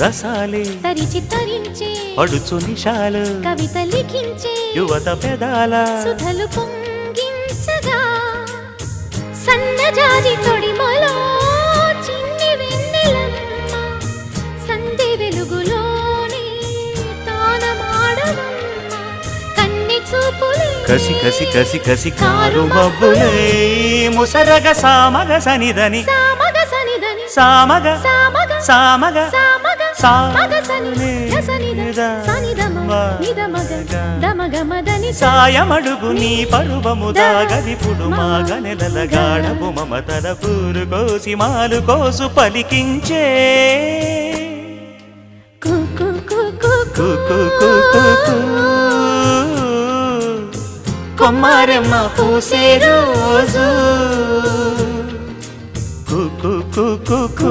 రసాలే తరిచి తరించే పడుచు నిషాలు కవిత లిఖించే యువత పెదాల సుధలు పొంగించగా సన్నజాజి తొడిమలో చిన్ని వెన్నెలమ్మ సంధి వెలుగులోనే తానమాడవమ్మ కన్ని చూపులే కసి కసి కసి కసి కారు మబ్బులే ముసరగ సామగ సనిదని సామగ సనిదని సామగ సామగ సామగ సాయమడుగు నీ పరువము దాగదిపుడు మా గనెల గాడపు మమతల పూరు కోసి మాలు కోసు పలికించే కొమ్మారమ్మ పూసే రోజు కు కు కుకు కు